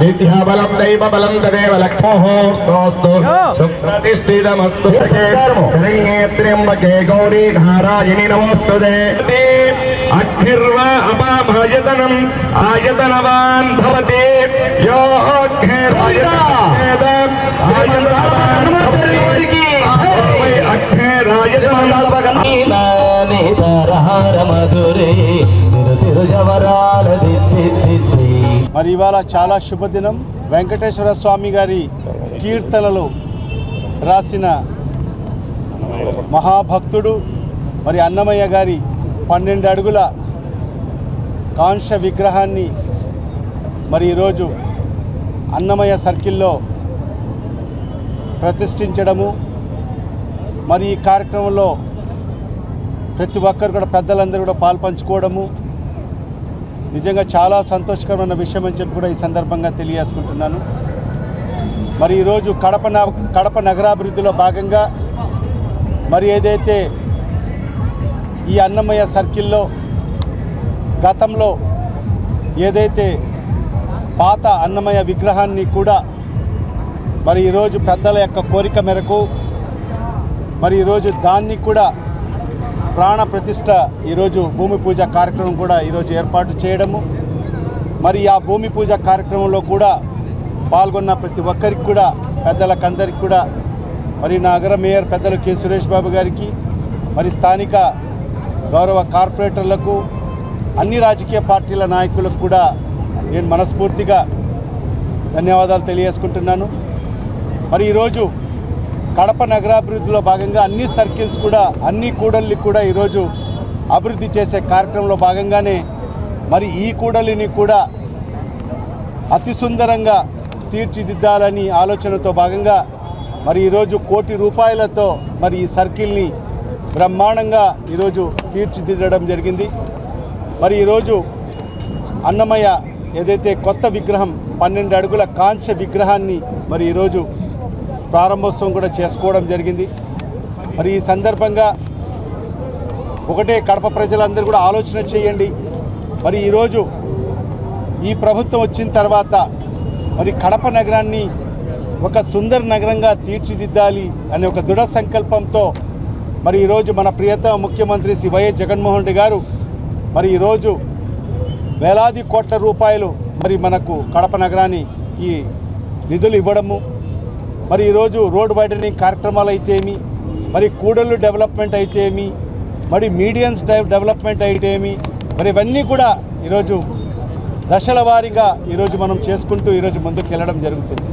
విద్యాబలం దైవబలం తదేవ లక్ష్మోః తోస్తు సుప్రతిష్ఠితమస్తు శరణ్యే త్ర్యంబకే గౌరీ నారాయణి నమోస్తుతే అగ్నిర్వ అపామాయతనం ఆయతనవాన్ భవతి మధురే తిరు తిరుజవరాల దిద్దిద్ది మరి ఇవాళ చాలా శుభదినం. వెంకటేశ్వర స్వామి గారి కీర్తనలు రాసిన మహాభక్తుడు మరి అన్నమయ్య గారి పన్నెండు అడుగుల కాంశ విగ్రహాన్ని మరి ఈరోజు అన్నమయ్య సర్కిల్లో ప్రతిష్ఠించడము. మరి ఈ కార్యక్రమంలో ప్రతి ఒక్కరు కూడా పెద్దలందరూ కూడా పాల్పంచుకోవడము నిజంగా చాలా సంతోషకరమైన విషయం అని చెప్పి కూడా ఈ సందర్భంగా తెలియజేసుకుంటున్నాను. మరి ఈరోజు కడప న- కడప నగరాభివృద్ధిలో భాగంగా మరి ఏదైతే ఈ అన్నమయ్య సర్కిల్లో గతంలో ఏదైతే పాత అన్నమయ్య విగ్రహాన్ని కూడా మరి ఈరోజు పెద్దల యొక్క కోరిక మేరకు మరి ఈరోజు దాన్ని కూడా ప్రాణ ప్రతిష్ట ఈరోజు భూమి పూజ కార్యక్రమం కూడా ఈరోజు ఏర్పాటు చేయడము. మరి ఆ భూమి పూజ కార్యక్రమంలో కూడా పాల్గొన్న ప్రతి ఒక్కరికి కూడా పెద్దలకందరికి కూడా మరి నగర మేయర్ పెద్దలు కె. సురేష్ బాబు గారికి మరి స్థానిక గౌరవ కార్పొరేటర్లకు అన్ని రాజకీయ పార్టీల నాయకులకు కూడా నేను మనస్ఫూర్తిగా ధన్యవాదాలు తెలియజేసుకుంటున్నాను. మరి ఈరోజు కడప నగరాభివృద్ధిలో భాగంగా అన్ని సర్కిల్స్ కూడా అన్ని కూడల్ని కూడా ఈరోజు అభివృద్ధి చేసే కార్యక్రమంలో భాగంగానే మరి ఈ కూడలిని కూడా అతి సుందరంగా తీర్చిదిద్దాలని ఆలోచనతో భాగంగా మరి ఈరోజు కోటి రూపాయలతో మరి ఈ సర్కిల్ని బ్రహ్మాండంగా ఈరోజు తీర్చిదిద్దడం జరిగింది. మరి ఈరోజు అన్నమయ్య ఏదైతే కొత్త విగ్రహం పన్నెండు అడుగుల కాంస్య విగ్రహాన్ని మరి ఈరోజు ప్రారంభోత్సవం కూడా చేసుకోవడం జరిగింది. మరి ఈ సందర్భంగా ఒకటే కడప ప్రజలందరూ కూడా ఆలోచన చేయండి. మరి ఈరోజు ఈ ప్రభుత్వం వచ్చిన తర్వాత మరి కడప నగరాన్ని ఒక సుందర నగరంగా తీర్చిదిద్దాలి అనే ఒక దృఢ సంకల్పంతో మరి ఈరోజు మన ప్రియతమ ముఖ్యమంత్రి శ్రీ వైఎస్ జగన్మోహన్ రెడ్డి గారు మరి ఈరోజు వేలాది కోట్ల రూపాయలు మరి మనకు కడప నగరానికి నిధులు ఇవ్వడము మరి ఈరోజు రోడ్ వైడనింగ్ కార్యక్రమాలు అయితే ఏమి మరి కూడళ్ళు డెవలప్మెంట్ అయితే ఏమి మరి మీడియన్స్ టైప్ డెవలప్మెంట్ అయితే ఏమి మరి ఇవన్నీ కూడా ఈరోజు దశల వారీగా ఈరోజు మనం చేసుకుంటూ ఈరోజు ముందుకు వెళ్ళడం జరుగుతుంది.